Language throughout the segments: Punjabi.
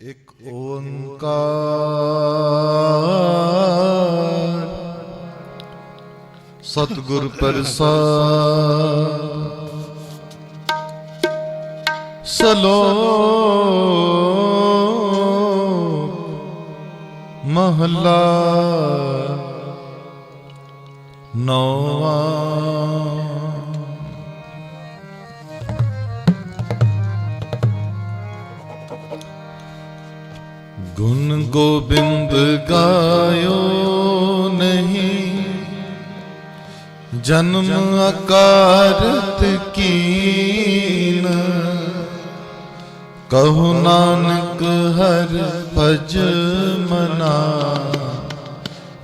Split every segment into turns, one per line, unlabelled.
ਇਕ ਓੰਕਾਰ। ਸਤਗੁਰ ਪ੍ਰਸਾਦ। ਸਲੋ ਮਹਲਾ ਨੌਵਾਂ। ਗੁਣ ਗੋਬਿੰਦ ਗਾਇਓ ਨਹੀਂ। ਜਨਮ ਅਕਾਰਤ ਕੀਨ। ਕਹੋ ਨਾਨਕ ਹਰ ਭਜ ਮਨਾ।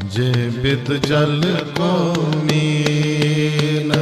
ਜੇ ਬਿਤ ਜਲ ਕੋ ਮੀਨ।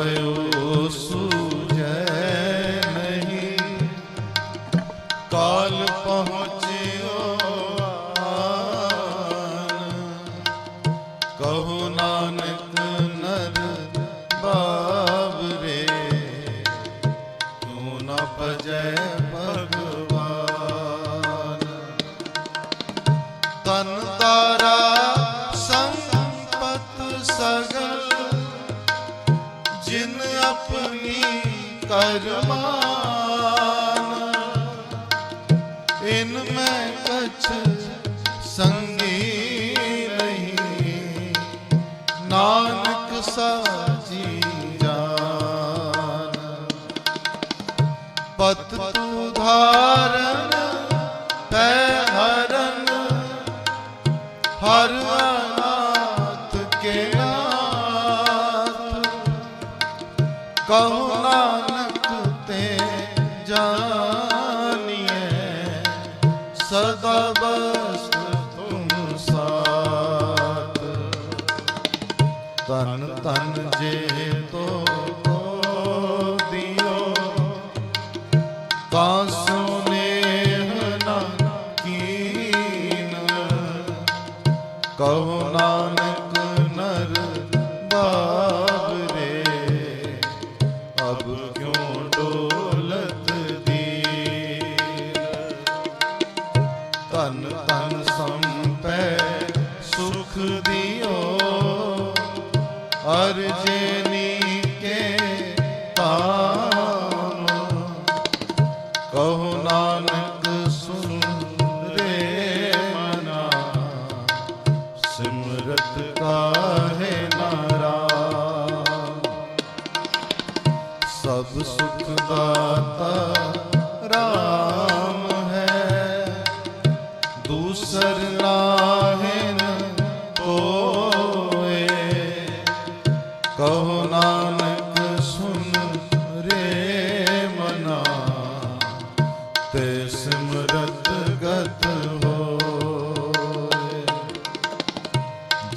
Bayou. ਪਤ ਤੂ ਧਾਰਨ હરજે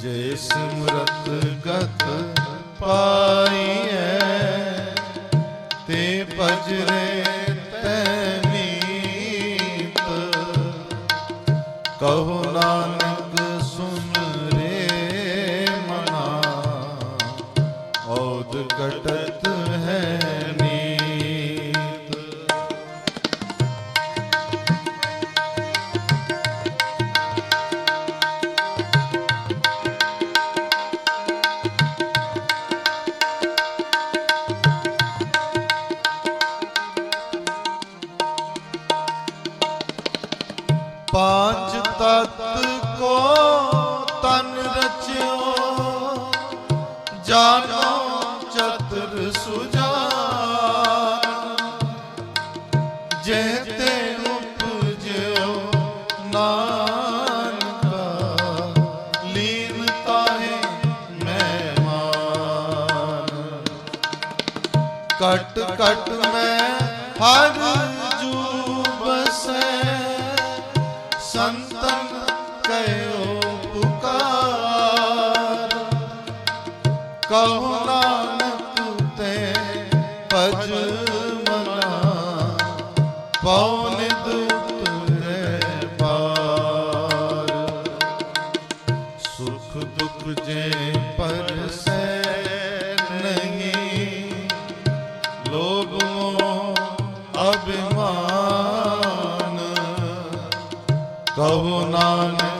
ਜੇ ਸਿਮਰਤ ਗਤ ਪਾ ਅਭਿਮਾਨ। ਕਹੋ ਨਾਨਕ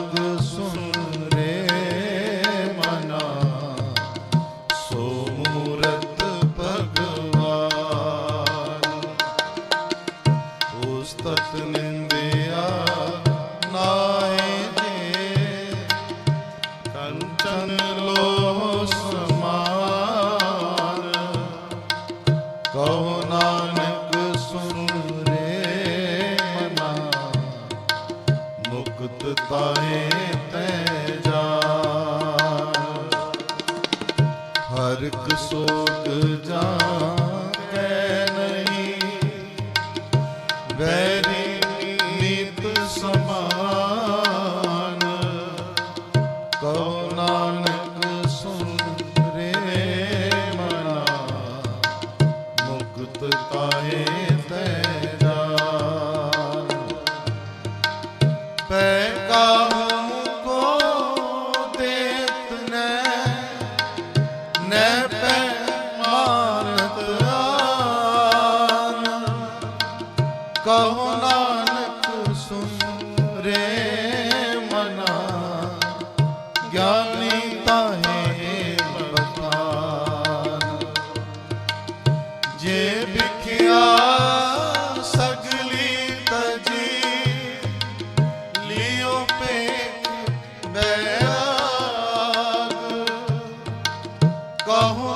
ਕਹੋ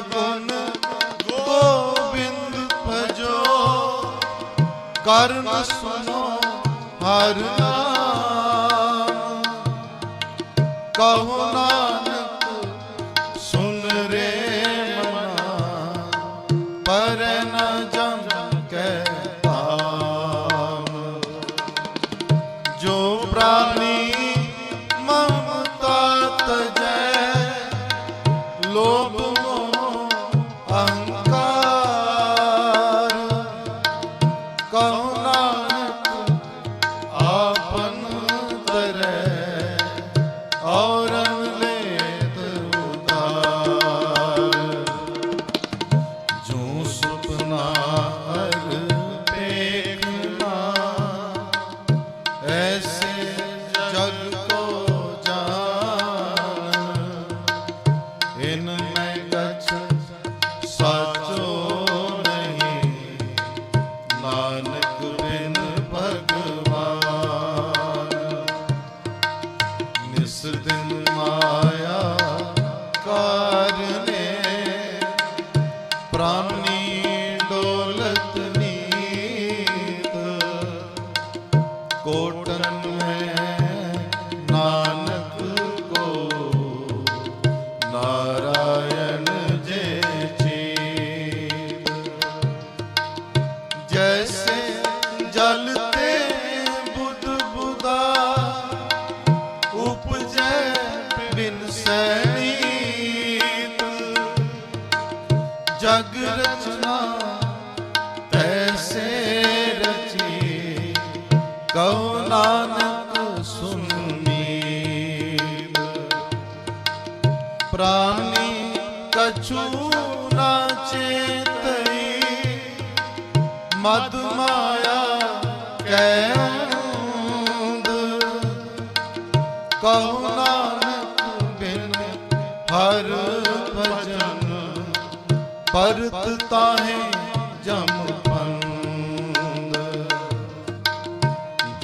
ਗੁਣ ਗੋਬਿੰਦ ਭਜੋ। ਕਰਨ ਸੁਨੋ ਹਰ ਨਾਮ। ਕਹੋ ਨਾਮ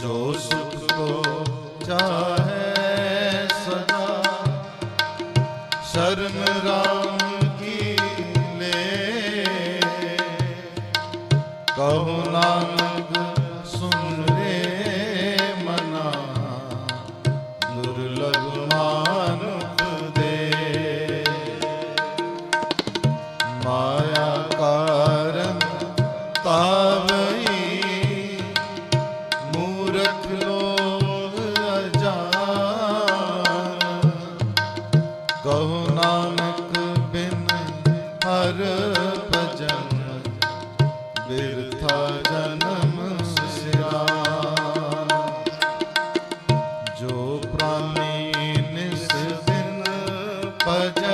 ਜੋ ਸੁਖ ਕੋ ਚਾਹ भज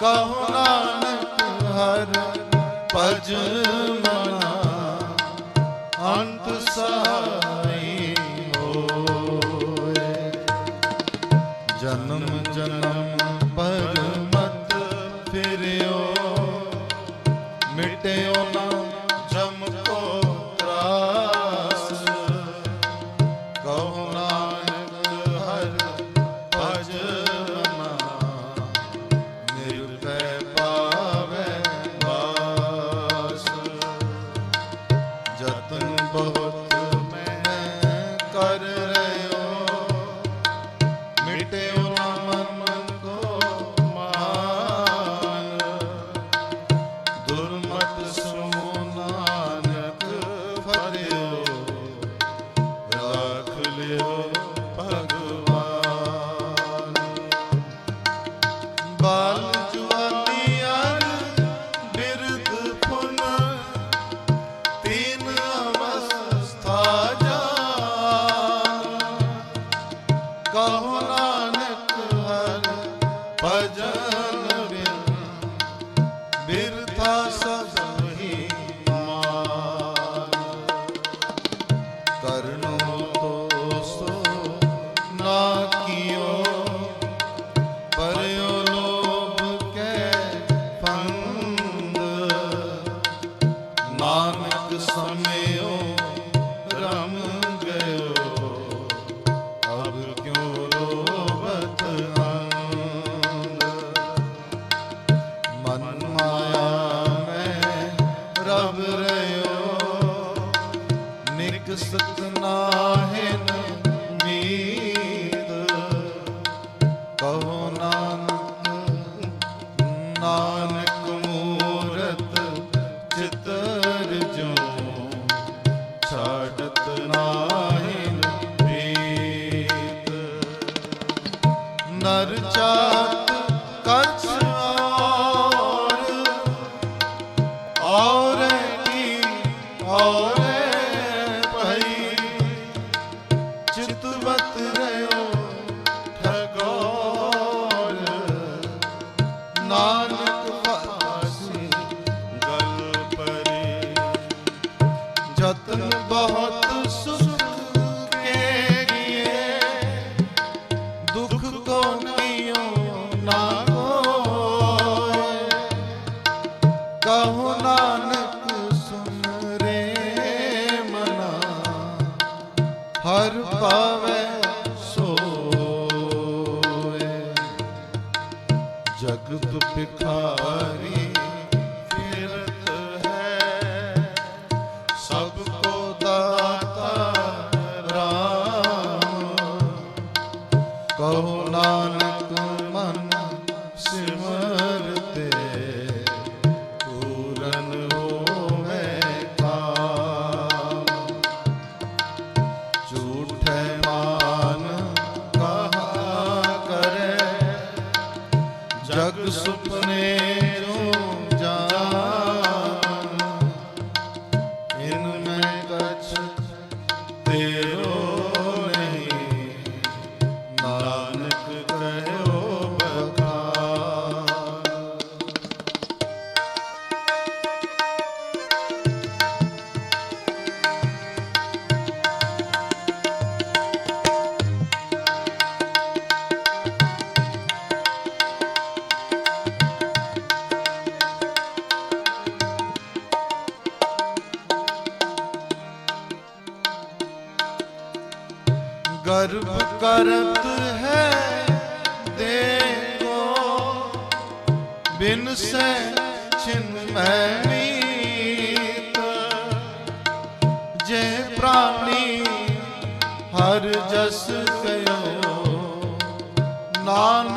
ਕਹੋ ਨਾਨਕ ਹਰ ਭਜ ਮਨਾ ਅੰਤ ਸਹਾਰ गर्भ करत है देखो बिन से चिन्मीत जय प्राणी हर जस कयो नान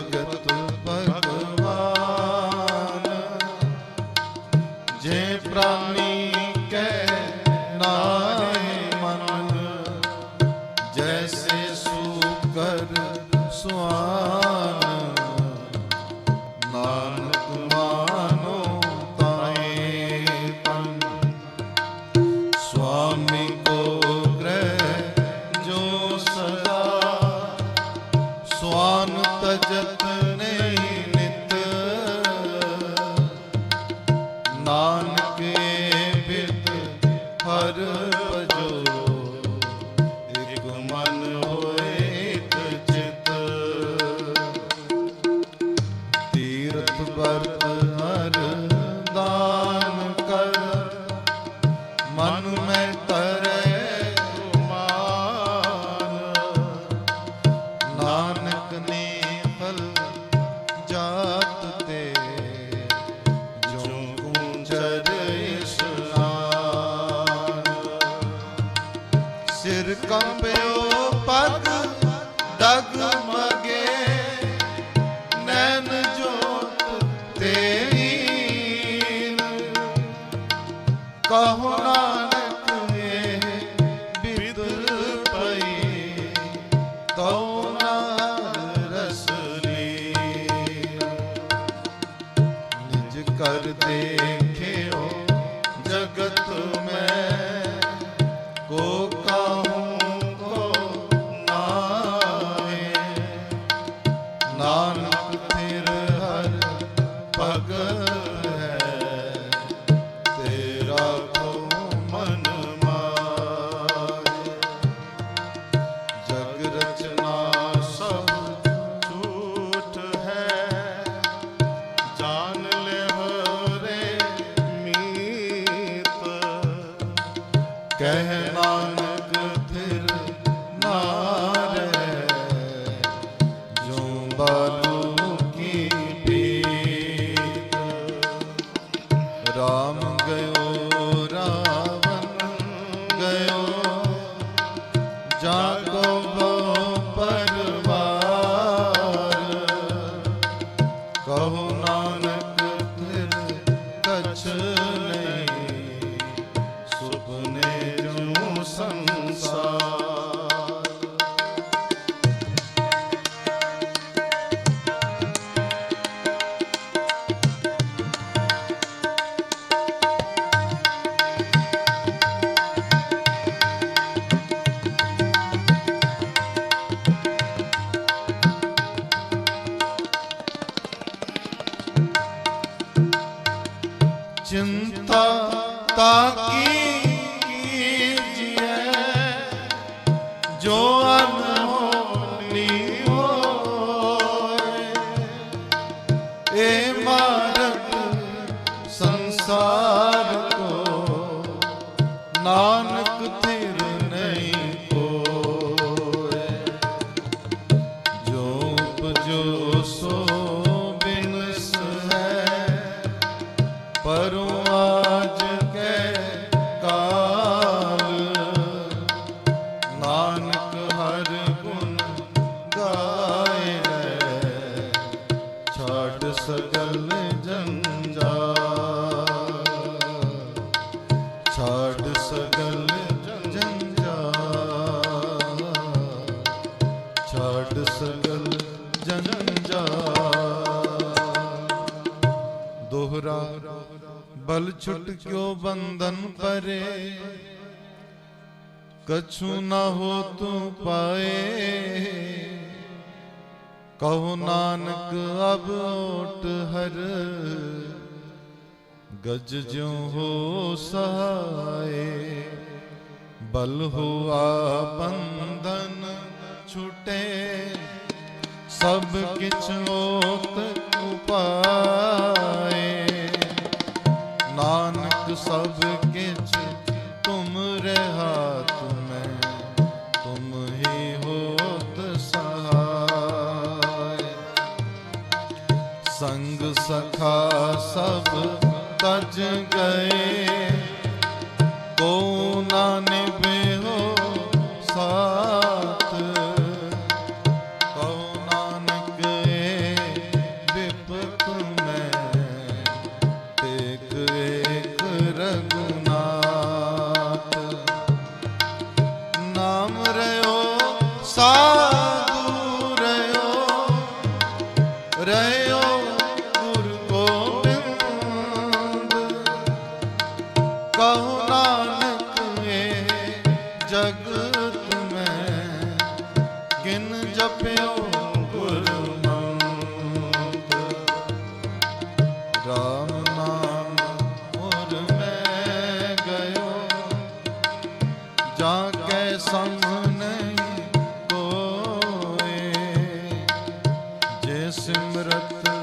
જગત ਬਰਤ ਏ ਮਾਰਗ ਸੰਸਾਰ कछु बंधन परे कछु न हो तू पाए कहो नानक अब ओट हर गज ज्यो हो सहाय बल हुआ बंधन छुटे सब किछ ओत उपाय ਸਭ ਤੁਮ ਰਹਾ ਤੁਮੈ ਤੁਮ ਹੀ ਹੋਤ ਸਹਾਇ ਸਖਾ ਸਭ ਤਜ ਗਏ। ਸਿਮਰਤ